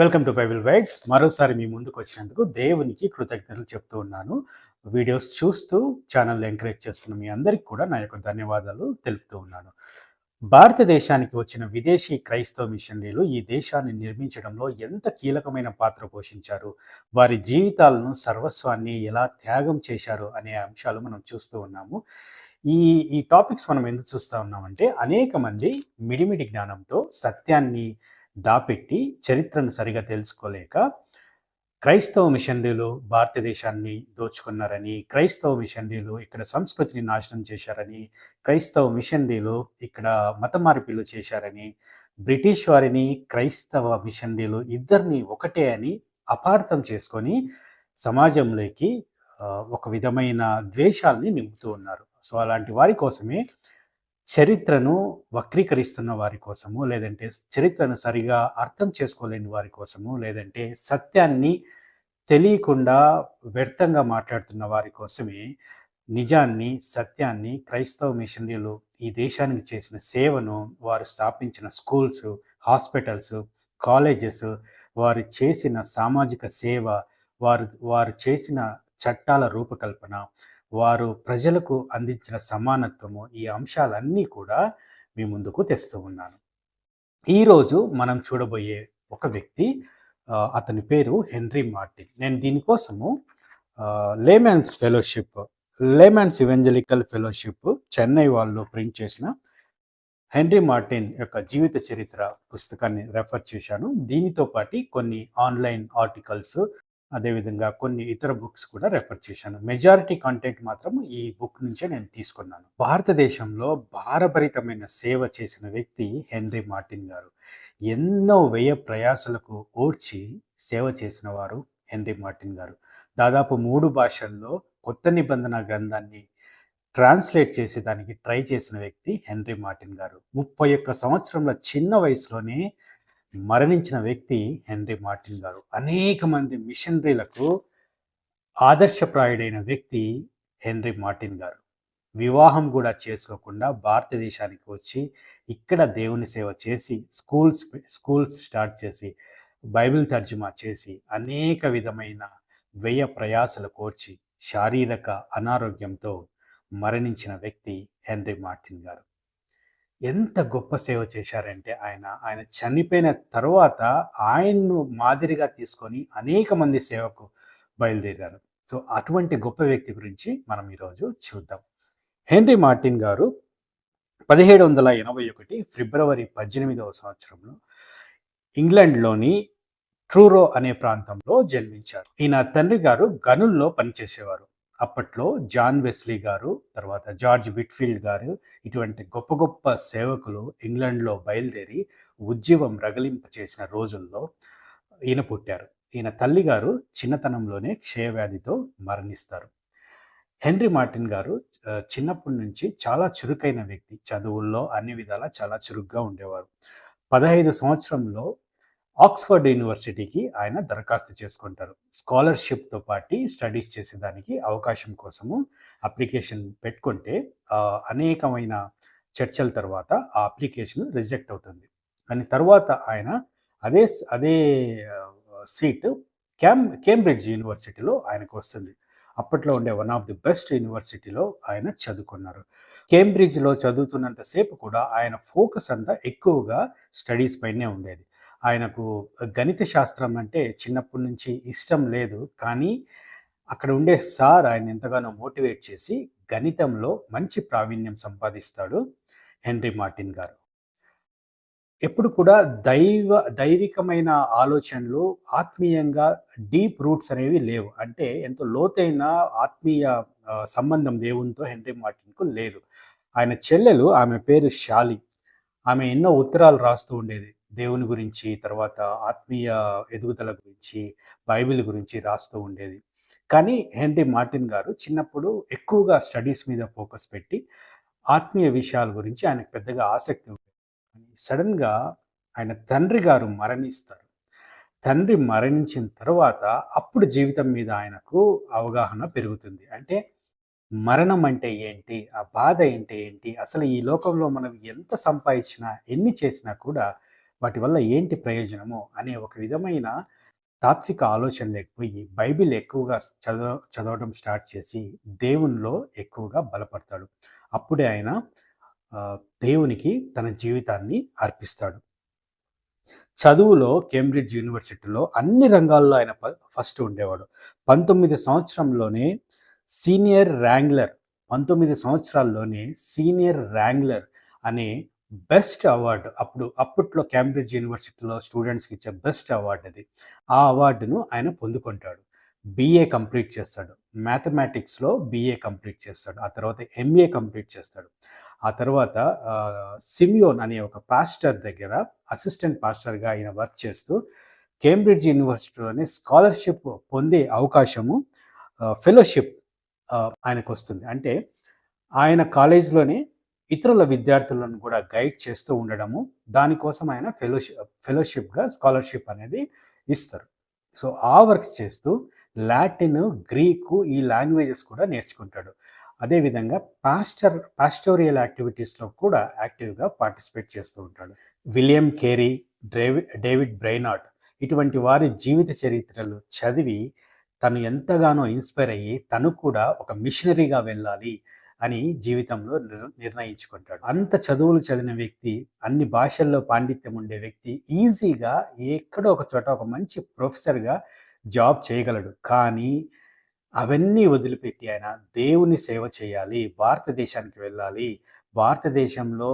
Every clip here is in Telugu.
వెల్కమ్ టు బైబిల్ వైడ్స్ మరోసారి మీ ముందుకు వచ్చినందుకు దేవునికి కృతజ్ఞతలు చెప్తూ ఉన్నాను. వీడియోస్ చూస్తూ ఛానల్ ఎంకరేజ్ చేస్తున్న మీ అందరికీ కూడా నా యొక్క ధన్యవాదాలు తెలుపుతూ ఉన్నాను. భారతదేశానికి వచ్చిన విదేశీ క్రైస్తవ మిషనరీలు ఈ దేశాన్ని నిర్మించడంలో ఎంత కీలకమైన పాత్ర పోషించారు? వారి జీవితాలను సర్వస్వాన్ని ఎలా త్యాగం చేశారు అనే అంశాలు మనం చూస్తూ ఉన్నాము. ఈ ఈ టాపిక్స్ మనం ఎందుకు చూస్తూ ఉన్నామంటే అనేక మంది మిడిమిడి జ్ఞానంతో సత్యాన్ని దాపెట్టి చరిత్రను సరిగా తెలుసుకోలేక క్రైస్తవ మిషనరీలు భారతదేశాన్ని దోచుకున్నారని క్రైస్తవ మిషనరీలు ఇక్కడ సంస్కృతిని నాశనం చేశారని క్రైస్తవ మిషనరీలు ఇక్కడ మత మార్పిళ్ళు చేశారని బ్రిటిష్ వారిని క్రైస్తవ మిషనరీలు ఇద్దరిని ఒకటే అని అపార్థం చేసుకొని సమాజంలోకి ఒక విధమైన ద్వేషాలని నింపుతూ ఉన్నారు. సో అలాంటి వారి కోసమే చరిత్రను వక్రీకరిస్తున్న వారి కోసము లేదంటే చరిత్రను సరిగా అర్థం చేసుకోలేని వారి కోసము లేదంటే సత్యాన్ని తెలియకుండా వ్యర్థంగా మాట్లాడుతున్న వారి కోసమే నిజాన్ని సత్యాన్ని క్రైస్తవ మిషనరీలు ఈ దేశానికి చేసిన సేవను వారు స్థాపించిన స్కూల్స్ హాస్పిటల్స్ కాలేజెస్ వారు చేసిన సామాజిక సేవ వారు వారు చేసిన చట్టాల రూపకల్పన వారు ప్రజలకు అందించిన సమానత్వము ఈ అంశాలన్నీ కూడా మీ ముందుకు తెస్తూ ఉన్నాను. ఈరోజు మనం చూడబోయే ఒక వ్యక్తి అతని పేరు హెన్రీ మార్టిన్. నేను దీనికోసము laymen's fellowship laymen's evangelical fellowship Chennai వాళ్ళు ప్రింట్ చేసిన హెన్రీ మార్టిన్ యొక్క జీవిత చరిత్ర పుస్తకాన్ని రెఫర్ చేశాను. దీనితో పాటు కొన్ని ఆన్లైన్ ఆర్టికల్స్ అదేవిధంగా కొన్ని ఇతర బుక్స్ కూడా రెఫర్ చేశాను. మెజారిటీ కంటెంట్ మాత్రం ఈ బుక్ నుంచే నేను తీసుకున్నాను. భారతదేశంలో భారభరితమైన సేవ చేసిన వ్యక్తి హెన్రీ మార్టిన్ గారు. ఎన్నో వ్యయ ప్రయాసలకు ఓర్చి సేవ చేసిన వారు హెన్రీ మార్టిన్ గారు. దాదాపు మూడు భాషల్లో కొత్త నిబంధన గ్రంథాన్ని ట్రాన్స్లేట్ చేసి దానికి ట్రై చేసిన వ్యక్తి హెన్రీ మార్టిన్ గారు. ముప్పై ఒక్క సంవత్సరంలో చిన్న వయసులోనే మరణించిన వ్యక్తి హెన్రీ మార్టిన్ గారు. అనేక మంది మిషనరీలకు ఆదర్శప్రాయుడైన వ్యక్తి హెన్రీ మార్టిన్ గారు. వివాహం కూడా చేసుకోకుండా భారతదేశానికి వచ్చి ఇక్కడ దేవుని సేవ చేసి స్కూల్స్ స్కూల్స్ స్టార్ట్ చేసి బైబిల్ తర్జుమా చేసి అనేక విధమైన వ్యయ ప్రయాసలు కోర్చి శారీరక అనారోగ్యంతో మరణించిన వ్యక్తి హెన్రీ మార్టిన్ గారు. ఎంత గొప్ప సేవ చేశారంటే ఆయన. ఆయన చనిపోయిన తర్వాత ఆయన్ను మాదిరిగా తీసుకొని అనేక మంది సేవకు బయలుదేరారు. సో అటువంటి గొప్ప వ్యక్తి గురించి మనం ఈరోజు చూద్దాం. హెన్రీ మార్టిన్ గారు పదిహేడు వందల ఎనభై ఒకటి ఫిబ్రవరి పద్దెనిమిదవ సంవత్సరంలో ఇంగ్లాండ్లోని ట్రూరో అనే ప్రాంతంలో జన్మించారు. ఈయన తండ్రి గారు గనుల్లో పనిచేసేవారు. అప్పట్లో జాన్ వెస్లీ గారు తర్వాత జార్జ్ విట్ఫీల్డ్ గారు ఇటువంటి గొప్ప గొప్ప సేవకులు ఇంగ్లాండ్లో బయలుదేరి ఉద్యమం రగలింప చేసిన రోజుల్లో ఈయన పుట్టారు. ఈయన తల్లి గారు చిన్నతనంలోనే క్షయవ్యాధితో మరణిస్తారు. హెన్రీ మార్టిన్ గారు చిన్నప్పటి నుంచి చాలా చురుకైన వ్యక్తి. చదువుల్లో అన్ని విధాలా చాలా చురుగ్గా ఉండేవారు. పదహైదు సంవత్సరంలో ఆక్స్ఫర్డ్ యూనివర్సిటీకి ఆయన దరఖాస్తు చేసుకుంటారు. స్కాలర్షిప్తో పాటు స్టడీస్ చేసేదానికి అవకాశం కోసము అప్లికేషన్ పెట్టుకుంటే అనేకమైన చర్చల తర్వాత ఆ అప్లికేషన్ రిజెక్ట్ అవుతుంది. అని తర్వాత ఆయన అదే అదే సీట్ క్యామ్ కేంబ్రిడ్జ్ యూనివర్సిటీలో ఆయనకు వస్తుంది. అప్పట్లో ఉండే వన్ ఆఫ్ ది బెస్ట్ యూనివర్సిటీలో ఆయన చదువుకున్నారు. కేంబ్రిడ్జ్లో చదువుతున్నంతసేపు కూడా ఆయన ఫోకస్ అంతా ఎక్కువగా స్టడీస్ పైనే ఉండేది. ఆయనకు గణిత శాస్త్రం అంటే చిన్నప్పటి నుంచి ఇష్టం లేదు. కానీ అక్కడ ఉండే సార్ ఆయన ఎంతగానో మోటివేట్ చేసి గణితంలో మంచి ప్రావీణ్యం సంపాదిస్తాడు హెన్రీ మార్టిన్ గారు. ఎప్పుడు కూడా దైవ దైవికమైన ఆలోచనలు ఆత్మీయంగా డీప్ రూట్స్ అనేవి లేవు. అంటే ఎంతో లోతైన ఆత్మీయ సంబంధం దేవునితో హెన్రీ మార్టిన్కు లేదు. ఆయన చెల్లెలు ఆమె పేరు షాలి ఆమె ఎన్నో ఉత్తరాలు రాస్తూ ఉండేది. దేవుని గురించి తర్వాత ఆత్మీయ ఎదుగుదల గురించి బైబిల్ గురించి రాస్తూ ఉండేది. కానీ హెన్రీ మార్టిన్ గారు చిన్నప్పుడు ఎక్కువగా స్టడీస్ మీద ఫోకస్ పెట్టి ఆత్మీయ విషయాల గురించి ఆయనకు పెద్దగా ఆసక్తి ఉంటుంది సడన్గా ఆయన తండ్రి గారు మరణిస్తారు. తండ్రి మరణించిన తర్వాత అప్పుడు జీవితం మీద ఆయనకు అవగాహన పెరుగుతుంది. అంటే మరణం అంటే ఏంటి? ఆ బాధ అంటే ఏంటి? అసలు ఈ లోకంలో మనం ఎంత సంపాదించినా ఎన్ని చేసినా కూడా వాటి వల్ల ఏంటి ప్రయోజనము అనే ఒక విధమైన తాత్విక ఆలోచన లేకపోయి బైబిల్ ఎక్కువగా చదవ చదవడం స్టార్ట్ చేసి దేవునిలో ఎక్కువగా బలపడతాడు. అప్పుడే ఆయన దేవునికి తన జీవితాన్ని అర్పిస్తాడు. చదువులో కేంబ్రిడ్జ్ యూనివర్సిటీలో అన్ని రంగాల్లో ఆయన ఫస్ట్ ఉండేవాడు. పంతొమ్మిది సంవత్సరంలోనే సీనియర్ ర్యాంగ్లర్ పంతొమ్మిది సంవత్సరాల్లోనే సీనియర్ ర్యాంగ్లర్ అనే బెస్ట్ అవార్డు అప్పుడు అప్పట్లో క్యాంబ్రిడ్జ్ యూనివర్సిటీలో స్టూడెంట్స్కి ఇచ్చే బెస్ట్ అవార్డు అది. ఆ అవార్డును ఆయన పొందుకుంటాడు. బీఏ కంప్లీట్ చేస్తాడు. మ్యాథమెటిక్స్లో బీఏ కంప్లీట్ చేస్తాడు. ఆ తర్వాత ఎంఏ కంప్లీట్ చేస్తాడు. ఆ తర్వాత సిమియోన్ అనే ఒక పాస్టర్ దగ్గర అసిస్టెంట్ పాస్టర్గా ఆయన వర్క్ చేస్తూ కేంబ్రిడ్జ్ యూనివర్సిటీలోనే స్కాలర్షిప్ పొందే అవకాశము ఫెలోషిప్ ఆయనకు వస్తుంది అంటే ఆయన కాలేజ్లోనే ఇతరుల విద్యార్థులను కూడా గైడ్ చేస్తూ ఉండడము దానికోసం ఆయన ఫెలోషిప్ ఫెలోషిప్గా స్కాలర్షిప్ అనేది ఇస్తారు. సో ఆ వర్క్స్ చేస్తూ లాటిన్ గ్రీకు ఈ లాంగ్వేజెస్ కూడా నేర్చుకుంటాడు. అదేవిధంగా పాస్టర్ పాస్టోరియల్ యాక్టివిటీస్లో కూడా యాక్టివ్గా పార్టిసిపేట్ చేస్తూ ఉంటాడు. విలియం కేరీ డేవి డేవిడ్ బ్రైనాట్ ఇటువంటి వారి జీవిత చరిత్రలు చదివి తను ఎంతగానో ఇన్స్పైర్ అయ్యి తను కూడా ఒక మిషనరీగా వెళ్ళాలి అని జీవితంలో నిర్ణయించుకుంటాడు. అంత చదువులు చదివిన వ్యక్తి అన్ని భాషల్లో పాండిత్యం ఉండే వ్యక్తి ఈజీగా ఎక్కడో ఒక చోట ఒక మంచి ప్రొఫెసర్గా జాబ్ చేయగలడు. కానీ అవన్నీ వదిలిపెట్టి ఆయన దేవుని సేవ చేయాలి భారతదేశానికి వెళ్ళాలి. భారతదేశంలో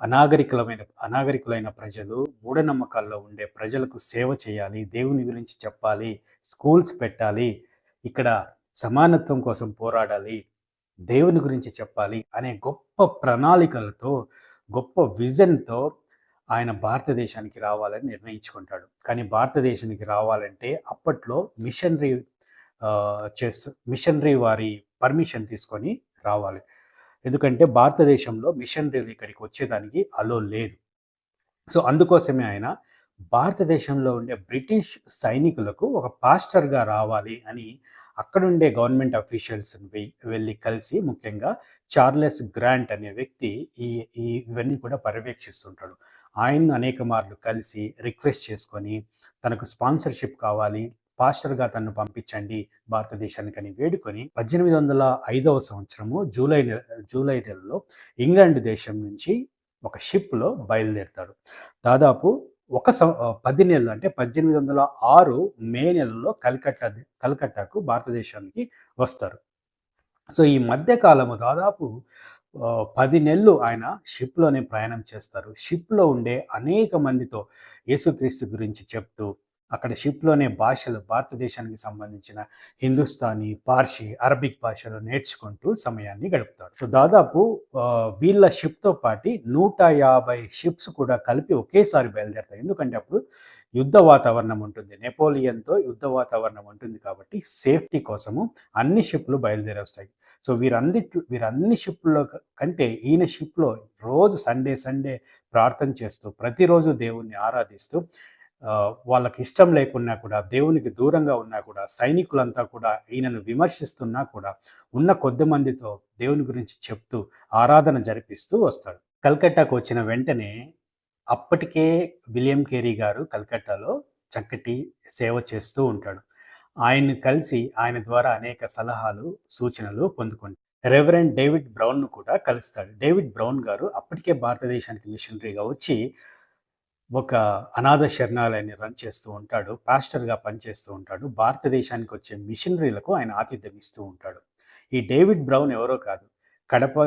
అనాగరికులమైన అనాగరికులైన ప్రజలు మూఢనమ్మకాల్లో ఉండే ప్రజలకు సేవ చేయాలి దేవుని గురించి చెప్పాలి స్కూల్స్ పెట్టాలి ఇక్కడ సమానత్వం కోసం పోరాడాలి దేవుని గురించి చెప్పాలి అనే గొప్ప ప్రణాళికలతో గొప్ప విజన్తో ఆయన భారతదేశానికి రావాలని నిర్ణయించుకుంటాడు. కానీ భారతదేశానికి రావాలంటే అప్పట్లో మిషనరీ చేస్తూ మిషనరీ వారి పర్మిషన్ తీసుకొని రావాలి. ఎందుకంటే భారతదేశంలో మిషనరీలు ఇక్కడికి వచ్చేదానికి అలో లేదు. సో అందుకోసమే ఆయన భారతదేశంలో ఉండే బ్రిటిష్ సైనికులకు ఒక పాస్టర్గా రావాలి అని అక్కడుండే గవర్నమెంట్ అఫీషియల్స్ని వెళ్ళి కలిసి ముఖ్యంగా చార్లెస్ గ్రాంట్ అనే వ్యక్తి ఈ ఈ ఇవన్నీ కూడా పర్యవేక్షిస్తుంటాడు. ఆయన్ను అనేక మార్లు కలిసి రిక్వెస్ట్ చేసుకొని తనకు స్పాన్సర్షిప్ కావాలి పాస్టర్గా తనను పంపించండి భారతదేశానికి అని వేడుకొని పద్దెనిమిది వందల ఐదవ సంవత్సరము జూలై జూలై నెలలో ఇంగ్లాండ్ దేశం నుంచి ఒక షిప్లో బయలుదేరుతాడు. దాదాపు ఒక పది నెలలు అంటే పద్దెనిమిది వందల ఆరు మే నెలలో కలకట్టా కలకట్టాకు భారతదేశానికి వస్తారు. సో ఈ మధ్యకాలము దాదాపు పది నెలలు ఆయన షిప్లోనే ప్రయాణం చేస్తారు. షిప్లో ఉండే అనేక మందితో యేసుక్రీస్తు గురించి చెప్తూ అక్కడ షిప్లోనే భాషలు భారతదేశానికి సంబంధించిన హిందుస్థానీ పార్షి అరబిక్ భాషలు నేర్చుకుంటూ సమయాన్ని గడుపుతాడు. సో దాదాపు వీళ్ళ షిప్తో పాటి నూట యాభై షిప్స్ కూడా కలిపి ఒకేసారి బయలుదేరుతాయి. ఎందుకంటే అప్పుడు యుద్ధ వాతావరణం ఉంటుంది. నెపోలియన్తో యుద్ధ వాతావరణం ఉంటుంది కాబట్టి సేఫ్టీ కోసము అన్ని షిప్లు బయలుదేరొస్తాయి. సో వీరంది వీరన్ని షిప్లో కంటే ఈయన షిప్లో రోజు సండే సండే ప్రార్థన చేస్తూ ప్రతిరోజు దేవుణ్ణి ఆరాధిస్తూ వాళ్ళకి ఇష్టం లేకున్నా కూడా దేవునికి దూరంగా ఉన్నా కూడా సైనికులంతా కూడా ఈయనను విమర్శిస్తున్నా కూడా ఉన్న కొద్ది మందితో దేవుని గురించి చెప్తూ ఆరాధన జరిపిస్తూ వస్తాడు. కల్కట్టాకు వచ్చిన వెంటనే అప్పటికే విలియం కేరీ గారు కల్కట్టాలో చక్కటి సేవ చేస్తూ ఉంటాడు. ఆయన్ని కలిసి ఆయన ద్వారా అనేక సలహాలు సూచనలు పొందుకుంటాడు. రెవరెండ్ డేవిడ్ బ్రౌన్ను కూడా కలుస్తాడు. డేవిడ్ బ్రౌన్ గారు అప్పటికే భారతదేశానికి మిషనరీగా వచ్చి ఒక అనాథ శరణాలయాన్ని రన్ చేస్తూ ఉంటాడు పాస్టర్గా పనిచేస్తూ ఉంటాడు భారతదేశానికి వచ్చే మిషనరీలకు ఆయన ఆతిథ్యం ఇస్తూ ఉంటాడు. ఈ డేవిడ్ బ్రౌన్ ఎవరో కాదు. కడప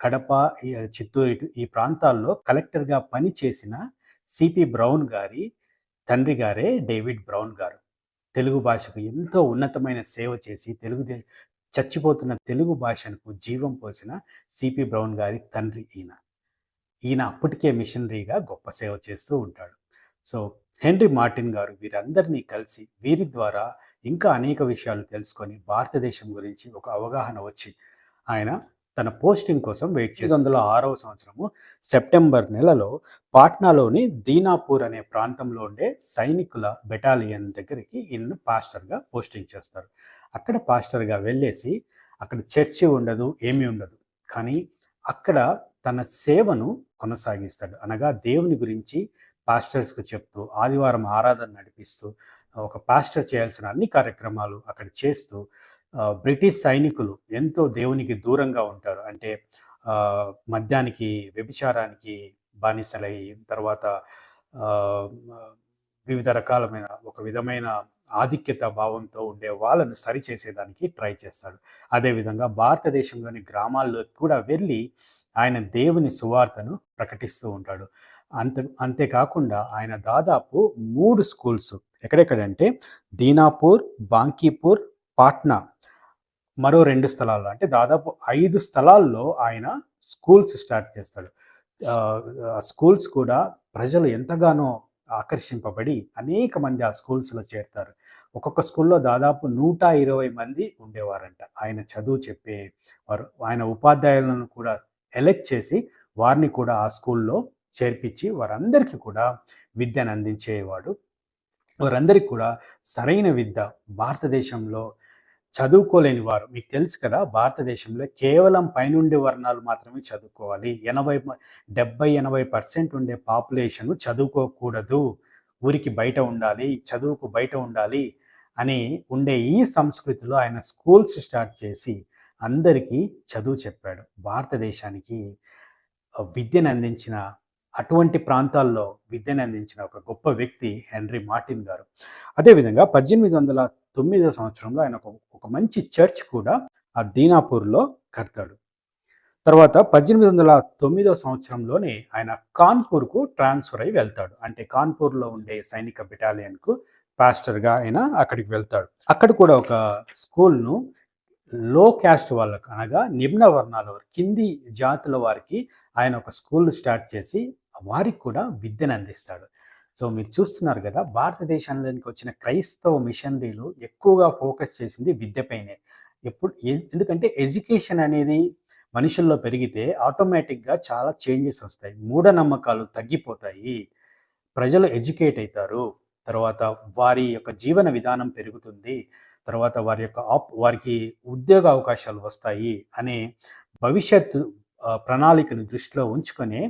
కడప చిత్తూరు ఈ ప్రాంతాల్లో కలెక్టర్గా పనిచేసిన సిపి బ్రౌన్ గారి తండ్రి గారే డేవిడ్ బ్రౌన్ గారు. తెలుగు భాషకు ఎంతో ఉన్నతమైన సేవ చేసి తెలుగు చచ్చిపోతున్న తెలుగు భాషకు జీవం పోసిన సిపి బ్రౌన్ గారి తండ్రి ఈయన. ఈయన అప్పటికే మిషనరీగా గొప్ప సేవ చేస్తూ ఉంటాడు. సో హెన్రీ మార్టిన్ గారు వీరందరినీ కలిసి వీరి ద్వారా ఇంకా అనేక విషయాలు తెలుసుకొని భారతదేశం గురించి ఒక అవగాహన వచ్చి ఆయన తన పోస్టింగ్ కోసం వెయిట్ చేసి వందల ఆరవ సంవత్సరము సెప్టెంబర్ నెలలో పాట్నాలోని దీనాపూర్ అనే ప్రాంతంలో ఉండే సైనికుల బెటాలియన్ దగ్గరికి ఈయన పాస్టర్గా పోస్టింగ్ చేస్తారు. అక్కడ పాస్టర్గా వెళ్ళేసి అక్కడ చర్చి ఉండదు ఏమీ ఉండదు. కానీ అక్కడ తన సేవను కొనసాగిస్తాడు. అనగా దేవుని గురించి పాస్టర్స్కు చెప్తూ ఆదివారం ఆరాధన నడిపిస్తూ ఒక పాస్టర్ చేయాల్సిన అన్ని కార్యక్రమాలు అక్కడ చేస్తూ బ్రిటిష్ సైనికులు ఎంతో దేవునికి దూరంగా ఉంటారు. అంటే మద్యానికి వ్యభిచారానికి బానిసలై తర్వాత వివిధ రకాలమైన ఒక విధమైన ఆధిక్యత భావంతో ఉండే వాళ్ళను సరిచేసేదానికి ట్రై చేస్తాడు. అదేవిధంగా భారతదేశంలోని గ్రామాల్లో కూడా వెళ్ళి ఆయన దేవుని సువార్తను ప్రకటిస్తూ ఉంటాడు. అంతే అంతేకాకుండా ఆయన దాదాపు మూడు స్కూల్స్ ఎక్కడెక్కడంటే దీనాపూర్ బాంకీపూర్ పాట్నా మరో రెండు స్థలాల్లో. అంటే దాదాపు ఐదు స్థలాల్లో ఆయన స్కూల్స్ స్టార్ట్ చేస్తాడు. స్కూల్స్ కూడా ప్రజలు ఎంతగానో ఆకర్షింపబడి అనేక మంది ఆ స్కూల్స్లో చేరుతారు. ఒక్కొక్క స్కూల్లో దాదాపు నూట ఇరవై మంది ఉండేవారంట. ఆయన చదువు చెప్పే వారు ఆయన ఉపాధ్యాయులను కూడా ఎలెక్ట్ చేసి వారిని కూడా ఆ స్కూల్లో చేర్పించి వారందరికీ కూడా విద్యను అందించేవాడు. వారందరికీ కూడా సరైన విద్య భారతదేశంలో చదువుకోలేని వారు. మీకు తెలుసు కదా భారతదేశంలో కేవలం పైనుండి వర్ణాలు మాత్రమే చదువుకోవాలి. ఎనభై డెబ్బై ఎనభై పర్సెంట్ ఉండే పాపులేషన్ చదువుకోకూడదు. ఊరికి బయట ఉండాలి చదువుకు బయట ఉండాలి అని ఉండే ఈ సంస్కృతిలో ఆయన స్కూల్స్ స్టార్ట్ చేసి అందరికీ చదువు చెప్పాడు. భారతదేశానికి విద్యను అందించిన అటువంటి ప్రాంతాల్లో విద్యను అందించిన ఒక గొప్ప వ్యక్తి హెన్రీ మార్టిన్ గారు. అదేవిధంగా పద్దెనిమిది వందల తొమ్మిదో సంవత్సరంలో ఆయన ఒక ఒక మంచి చర్చ్ కూడా ఆ దీనాపూర్లో కడతాడు. తర్వాత పద్దెనిమిది వందల తొమ్మిదో సంవత్సరంలోనే ఆయన కాన్పూర్కు ట్రాన్స్ఫర్ అయి వెళ్తాడు. అంటే కాన్పూర్లో ఉండే సైనిక బెటాలియన్కు పాస్టర్గా ఆయన అక్కడికి వెళ్తాడు. అక్కడ కూడా ఒక స్కూల్ను లో క్యాస్ట్ వాళ్ళకు అనగా నిమ్న వర్ణాల వారు కింది జాతుల వారికి ఆయన ఒక స్కూల్ స్టార్ట్ చేసి వారికి కూడా విద్యను అందిస్తాడు. సో మీరు చూస్తున్నారు కదా భారతదేశంలోనికి వచ్చిన క్రైస్తవ మిషనరీలు ఎక్కువగా ఫోకస్ చేసింది విద్యపైనే ఎప్పుడు ఎందుకంటే ఎడ్యుకేషన్ అనేది మనుషుల్లో పెరిగితే ఆటోమేటిక్గా చాలా చేంజెస్ వస్తాయి. మూఢనమ్మకాలు తగ్గిపోతాయి. ప్రజలు ఎడ్యుకేట్ అవుతారు. తర్వాత వారి యొక్క జీవన విధానం పెరుగుతుంది. తర్వాత వారి యొక్క ఆప్ వారికి ఉద్యోగ అవకాశాలు వస్తాయి అనే భవిష్యత్తు ప్రణాళికను దృష్టిలో ఉంచుకొని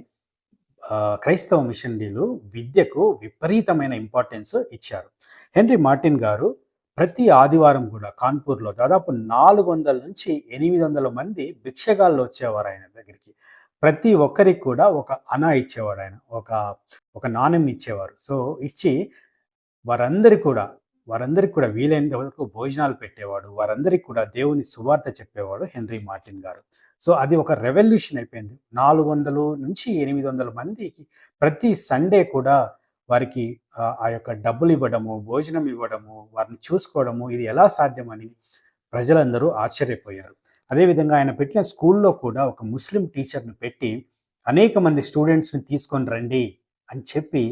క్రైస్తవ మిషనరీలు విద్యకు విపరీతమైన ఇంపార్టెన్స్ ఇచ్చారు. హెన్రీ మార్టిన్ గారు ప్రతి ఆదివారం కూడా కాన్పూర్లో దాదాపు నాలుగు వందల నుంచి ఎనిమిది వందల మంది భిక్షగాళ్ళు వచ్చేవారు ఆయన దగ్గరికి. ప్రతి ఒక్కరికి కూడా ఒక అనా ఇచ్చేవాడు ఆయన ఒక ఒక నాణ్యం ఇచ్చేవారు. సో ఇచ్చి వారందరి కూడా వారందరికి కూడా వీలైనంత వరకు భోజనాలు పెట్టేవాడు వారందరికి కూడా దేవుని సువార్త చెప్పేవాడు హెన్రీ మార్టిన్ గారు. సో అది ఒక రెవల్యూషన్ అయిపోయింది. నాలుగు వందలు నుంచి ఎనిమిది వందల మందికి ప్రతి సండే కూడా వారికి ఆ, యొక్క డబ్బులు ఇవ్వడము భోజనం ఇవ్వడము వారిని చూసుకోవడము ఇది ఎలా సాధ్యమని ప్రజలందరూ ఆశ్చర్యపోయారు. అదేవిధంగా ఆయన పెట్టిన స్కూల్లో కూడా ఒక ముస్లిం టీచర్ని పెట్టి అనేక మంది స్టూడెంట్స్ని తీసుకొని రండి అని చెప్పి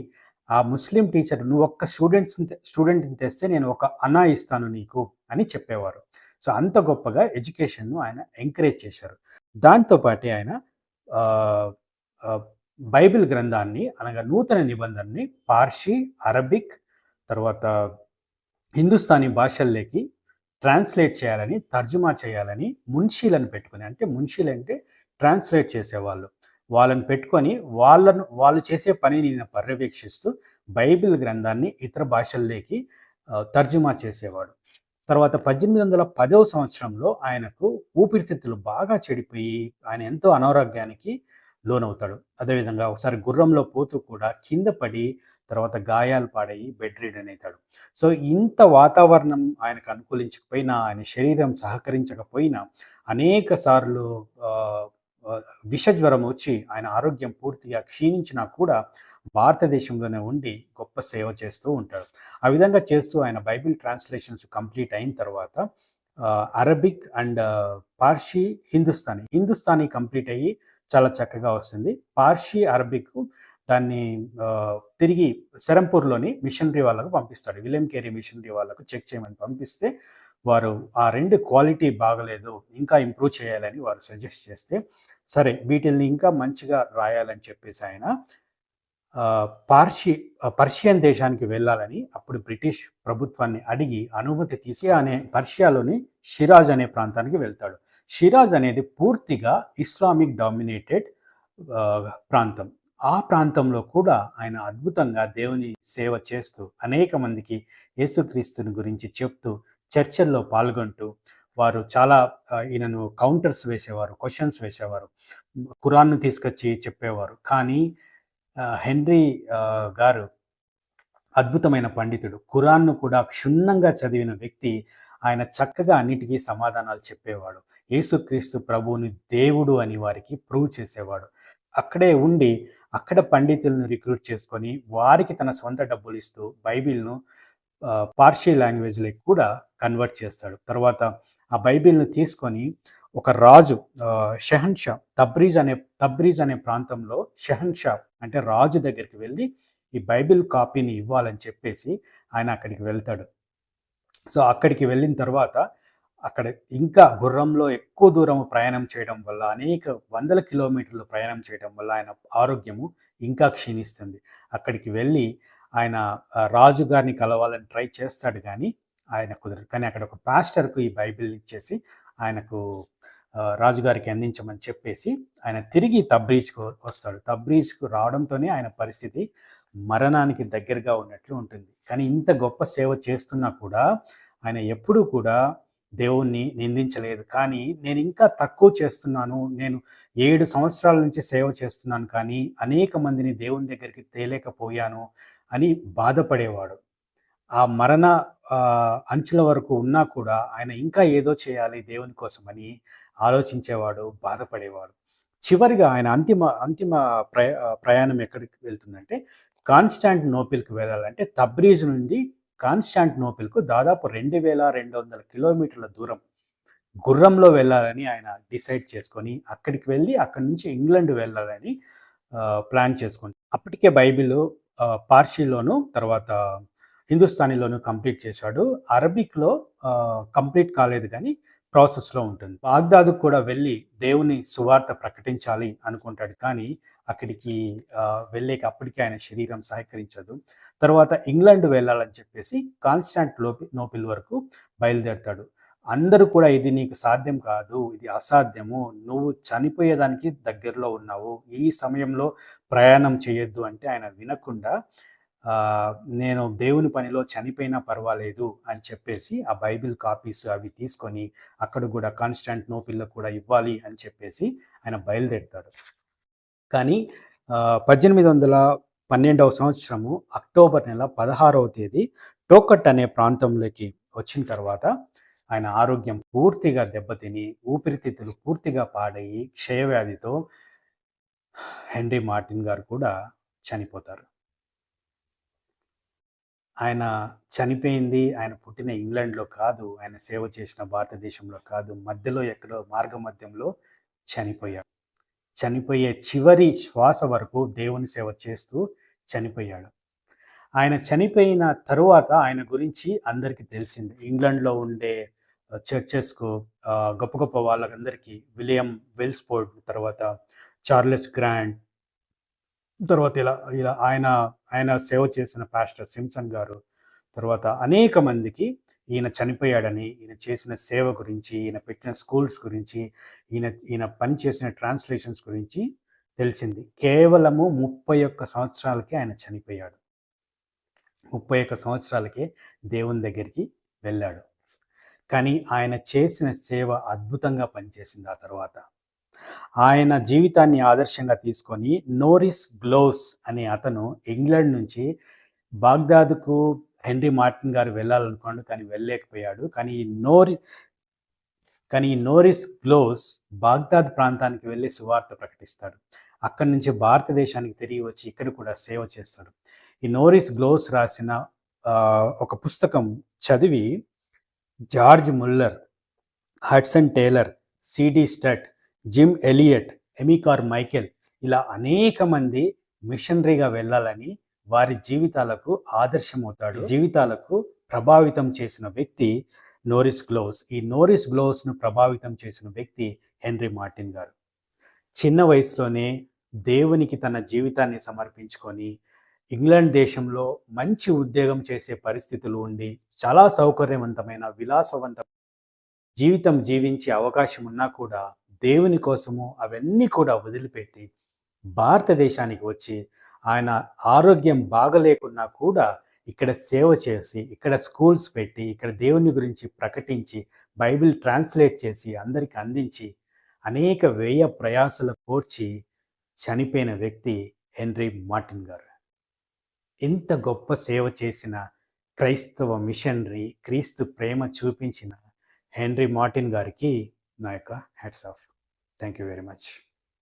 ఆ ముస్లిం టీచర్ నువ్వు ఒక్క స్టూడెంట్స్ స్టూడెంట్ని తెస్తే నేను ఒక అనా ఇస్తాను నీకు అని చెప్పేవారు. సో అంత గొప్పగా ఎడ్యుకేషన్ను ఆయన ఎంకరేజ్ చేశారు. దాంతోపాటే ఆయన బైబిల్ గ్రంథాన్ని అనగా నూతన నిబంధనని పార్షి అరబిక్ తర్వాత హిందుస్థానీ భాషల్లోకి ట్రాన్స్లేట్ చేయాలని తర్జుమా చేయాలని మున్షీలను పెట్టుకుని అంటే మున్షీలు అంటే ట్రాన్స్లేట్ చేసేవాళ్ళు. వాళ్ళని పెట్టుకొని వాళ్ళను వాళ్ళు చేసే పనిని నేను పర్యవేక్షిస్తూ బైబిల్ గ్రంథాన్ని ఇతర భాషల్లోకి తర్జుమా చేసేవాడు. తర్వాత పద్దెనిమిది వందల పదవ సంవత్సరంలో ఆయనకు ఊపిరితిత్తులు బాగా చెడిపోయి ఆయన ఎంతో అనారోగ్యానికి లోనవుతాడు. అదేవిధంగా ఒకసారి గుర్రంలో పోతూ కూడా కింద పడి తర్వాత గాయాలు పాడయి బెడ్ రీడన్ అవుతాడు. సో ఇంత వాతావరణం ఆయనకు అనుకూలించకపోయినా ఆయన శరీరం సహకరించకపోయినా అనేక సార్లు విషజ్వరం వచ్చి ఆయన ఆరోగ్యం పూర్తిగా క్షీణించినా కూడా భారతదేశంలోనే ఉండి గొప్ప సేవ చేస్తూ ఉంటాడు. ఆ విధంగా చేస్తూ ఆయన బైబిల్ ట్రాన్స్లేషన్స్ కంప్లీట్ అయిన తర్వాత Arabic and Parsi Hindustani Hindustani complete అయ్యి చాలా చక్కగా వస్తుంది. పార్షీ అరబిక్ దాన్ని తిరిగి శరంపూర్లోని మిషనరీ వాళ్ళకు పంపిస్తాడు. విలియం కేరీ మిషనరీ వాళ్ళకు చెక్ చేయమని పంపిస్తే వారు ఆ రెండు క్వాలిటీ బాగలేదు ఇంకా ఇంప్రూవ్ చేయాలని వారు సజెస్ట్ చేస్తే సరే వీటిల్ని ఇంకా మంచిగా రాయాలని చెప్పేసి ఆయన పార్షి పర్షియన్ దేశానికి వెళ్ళాలని అప్పుడు బ్రిటిష్ ప్రభుత్వాన్ని అడిగి అనుమతి తీసి అనే పర్షియాలోని షిరాజ్ అనే ప్రాంతానికి వెళ్తాడు. షిరాజ్ అనేది పూర్తిగా ఇస్లామిక్ డామినేటెడ్ ప్రాంతం. ఆ ప్రాంతంలో కూడా ఆయన అద్భుతంగా దేవుని సేవ చేస్తూ అనేక మందికి యేసుక్రీస్తుని గురించి చెప్తూ చర్చల్లో పాల్గొంటూ వారు చాలా ఈయనను కౌంటర్స్ వేసేవారు క్వశ్చన్స్ వేసేవారు ఖురాన్ను తీసుకొచ్చి చెప్పేవారు. కానీ హెన్రీ గారు అద్భుతమైన పండితుడు. ఖురాన్ను కూడా క్షుణ్ణంగా చదివిన వ్యక్తి ఆయన చక్కగా అన్నిటికీ సమాధానాలు చెప్పేవాడు. యేసుక్రీస్తు ప్రభువుని దేవుడు అని వారికి ప్రూవ్ చేసేవాడు. అక్కడే ఉండి అక్కడ పండితులను రిక్రూట్ చేసుకొని వారికి తన సొంత డబ్బులు ఇస్తూ బైబిల్ను పార్షియల్ లాంగ్వేజ్లకి కూడా కన్వర్ట్ చేస్తాడు. తర్వాత ఆ బైబిల్ను తీసుకొని ఒక రాజు షహన్ షా తబ్రీజ్ అనే తబ్రీజ్ అనే ప్రాంతంలో షెహన్ షా అంటే రాజు దగ్గరికి వెళ్ళి ఈ బైబిల్ కాపీని ఇవ్వాలని చెప్పేసి ఆయన అక్కడికి వెళ్తాడు. సో అక్కడికి వెళ్ళిన తర్వాత అక్కడ ఇంకా గుర్రంలో ఎక్కువ దూరం ప్రయాణం చేయడం వల్ల అనేక వందల కిలోమీటర్లు ప్రయాణం చేయడం వల్ల ఆయన ఆరోగ్యము ఇంకా క్షీణిస్తుంది. అక్కడికి వెళ్ళి ఆయన రాజుగారిని రాజు గారిని కలవాలని ట్రై చేస్తాడు కానీ ఆయన కుదరదు. కానీ అక్కడ ఒక పాస్టర్కు ఈ బైబిల్ ఇచ్చేసి ఆయనకు రాజుగారికి అందించమని చెప్పేసి ఆయన తిరిగి తబ్రీజ్కు వస్తాడు. తబ్రీజ్కు రావడంతోనే ఆయన పరిస్థితి మరణానికి దగ్గరగా ఉన్నట్లు ఉంటుంది. కానీ ఇంత గొప్ప సేవ చేస్తున్నా కూడా ఆయన ఎప్పుడూ కూడా దేవుణ్ణి నిందించలేదు. కానీ నేను ఇంకా తక్కువ చేస్తున్నాను. నేను ఏడు సంవత్సరాల నుంచి సేవ చేస్తున్నాను కానీ అనేక మందిని దేవుని దగ్గరికి తేలేకపోయాను అని బాధపడేవాడు. ఆ మరణ అంచుల వరకు ఉన్నా కూడా ఆయన ఇంకా ఏదో చేయాలి దేవుని కోసమని ఆలోచించేవాడు బాధపడేవాడు. చివరిగా ఆయన అంతిమ అంతిమ ప్రయ ప్రయాణం ఎక్కడికి వెళ్తుందంటే కాన్స్టాంట్ నోపిల్కి వెళ్ళాలంటే తబ్రీజ్ నుండి కాన్స్టాంట్ నోపిల్కు దాదాపు రెండు వేల రెండు వందల కిలోమీటర్ల దూరం గుర్రంలో వెళ్ళాలని ఆయన డిసైడ్ చేసుకొని అక్కడికి వెళ్ళి అక్కడి నుంచి ఇంగ్లాండ్ వెళ్ళాలని ప్లాన్ చేసుకుంటాం అప్పటికే బైబిల్ ఆ, తర్వాత హిందుస్థానీలోనూ కంప్లీట్ చేశాడు. అరబిక్లో కంప్లీట్ కాలేదు కానీ ప్రాసెస్లో ఉంటుంది. బాగ్దాదుకు కూడా వెళ్ళి దేవుని సువార్త ప్రకటించాలి అనుకుంటాడు. కానీ అక్కడికి వెళ్ళేకి అప్పటికే ఆయన శరీరం సహకరించదు. తర్వాత ఇంగ్లాండ్ వెళ్ళాలని చెప్పేసి కాన్స్టాంట్ లోపి నోపిల్ వరకు బయలుదేరతాడు. అందరూ కూడా ఇది నీకు సాధ్యం కాదు ఇది అసాధ్యము నువ్వు చనిపోయేదానికి దగ్గరలో ఉన్నావు. ఈ సమయంలో ప్రయాణం చేయొద్దు అంటే ఆయన వినకుండా నేను దేవుని పనిలో చనిపోయినా పర్వాలేదు అని చెప్పేసి ఆ బైబిల్ కాపీస్ అవి తీసుకొని అక్కడ కూడా కాన్స్టాంట్ నోపిల్లో కూడా ఇవ్వాలి అని చెప్పేసి ఆయన బయలుదేరుతాడు. కానీ పద్దెనిమిది వందల పన్నెండవ సంవత్సరము అక్టోబర్ నెల పదహారవ తేదీ టోకట్ అనే ప్రాంతంలోకి వచ్చిన తర్వాత ఆయన ఆరోగ్యం పూర్తిగా దెబ్బతిని ఊపిరితిత్తులు పూర్తిగా పాడయి క్షయవ్యాధితో హెన్రీ మార్టిన్ గారు కూడా చనిపోతారు. ఆయన చనిపోయింది ఆయన పుట్టిన ఇంగ్లాండ్లో కాదు ఆయన సేవ చేసిన భారతదేశంలో కాదు మధ్యలో ఎక్కడో మార్గ మధ్యంలో చనిపోయాడు. చనిపోయే చివరి శ్వాస వరకు దేవుని సేవ చేస్తూ చనిపోయాడు. ఆయన చనిపోయిన తరువాత ఆయన గురించి అందరికీ తెలిసింది. ఇంగ్లాండ్లో ఉండే చర్చెస్కు గొప్ప గొప్ప వాళ్ళకందరికీ విలియం వెల్స్పోర్డ్ తర్వాత చార్లెస్ గ్రాండ్ తర్వాత ఇలా ఇలా ఆయన ఆయన సేవ చేసిన పాస్టర్ సిమ్సన్ గారు తర్వాత అనేక మందికి ఈయన చనిపోయాడని ఈయన చేసిన సేవ గురించి ఈయన పెట్టిన స్కూల్స్ గురించి ఈయన ఈయన పని చేసిన ట్రాన్స్లేషన్స్ గురించి తెలిసింది. కేవలము ముప్పై ఒక్క సంవత్సరాలకే ఆయన చనిపోయాడు. ముప్పై ఒక్క సంవత్సరాలకే దేవుని దగ్గరికి వెళ్ళాడు. కానీ ఆయన చేసిన సేవ అద్భుతంగా పనిచేసింది ఆ తర్వాత. ఆయన జీవితాన్ని ఆదర్శంగా తీసుకొని నోరిస్ గ్లోవ్స్ అనే అతను ఇంగ్లాండ్ నుంచి బాగ్దాద్కు హెన్రీ మార్టిన్ గారు వెళ్ళాలనుకోండి కానీ వెళ్ళలేకపోయాడు. కానీ ఈ నోరి కానీ ఈ నోరిస్ గ్లోవ్స్ బాగ్దాద్ ప్రాంతానికి వెళ్ళి సువార్త ప్రకటిస్తాడు. అక్కడి నుంచి భారతదేశానికి తిరిగి వచ్చి ఇక్కడ కూడా సేవ చేస్తాడు. ఈ నోరిస్ గ్లోవ్స్ రాసిన ఒక పుస్తకం చదివి George Muller Hudson Taylor CD Studd Jim Elliot Amy Carmichael ఇలా అనేక మంది మిషనరీగా వెళ్ళాలని వారి జీవితాలకు ఆదర్శమవుతాడు. జీవితాలకు ప్రభావితం చేసిన వ్యక్తి నోరిస్ గ్లోవ్స్ ఈ నోరిస్ గ్లోవ్స్ను ప్రభావితం చేసిన వ్యక్తి హెన్రీ మార్టిన్ గారు. చిన్న వయసులోనే దేవునికి తన జీవితాన్ని సమర్పించుకొని ఇంగ్లాండ్ దేశంలో మంచి ఉద్యోగం చేసే పరిస్థితులు ఉండి చాలా సౌకర్యవంతమైన విలాసవంత జీవితం జీవించే అవకాశం ఉన్నా కూడా దేవుని కోసము అవన్నీ కూడా వదిలిపెట్టి భారతదేశానికి వచ్చి ఆయన ఆరోగ్యం బాగలేకున్నా కూడా ఇక్కడ సేవ చేసి ఇక్కడ స్కూల్స్ పెట్టి ఇక్కడ దేవుని గురించి ప్రకటించి బైబిల్ ట్రాన్స్లేట్ చేసి అందరికి అందించి అనేక వ్యయ ప్రయాసలు కోర్చి చనిపోయిన వ్యక్తి హెన్రీ మార్టిన్ గారు. ఇంత గొప్ప సేవ చేసిన క్రైస్తవ మిషనరీ క్రీస్తు ప్రేమ చూపించిన హెన్రీ మార్టిన్ గారికి నా యొక్క hats off thank you very much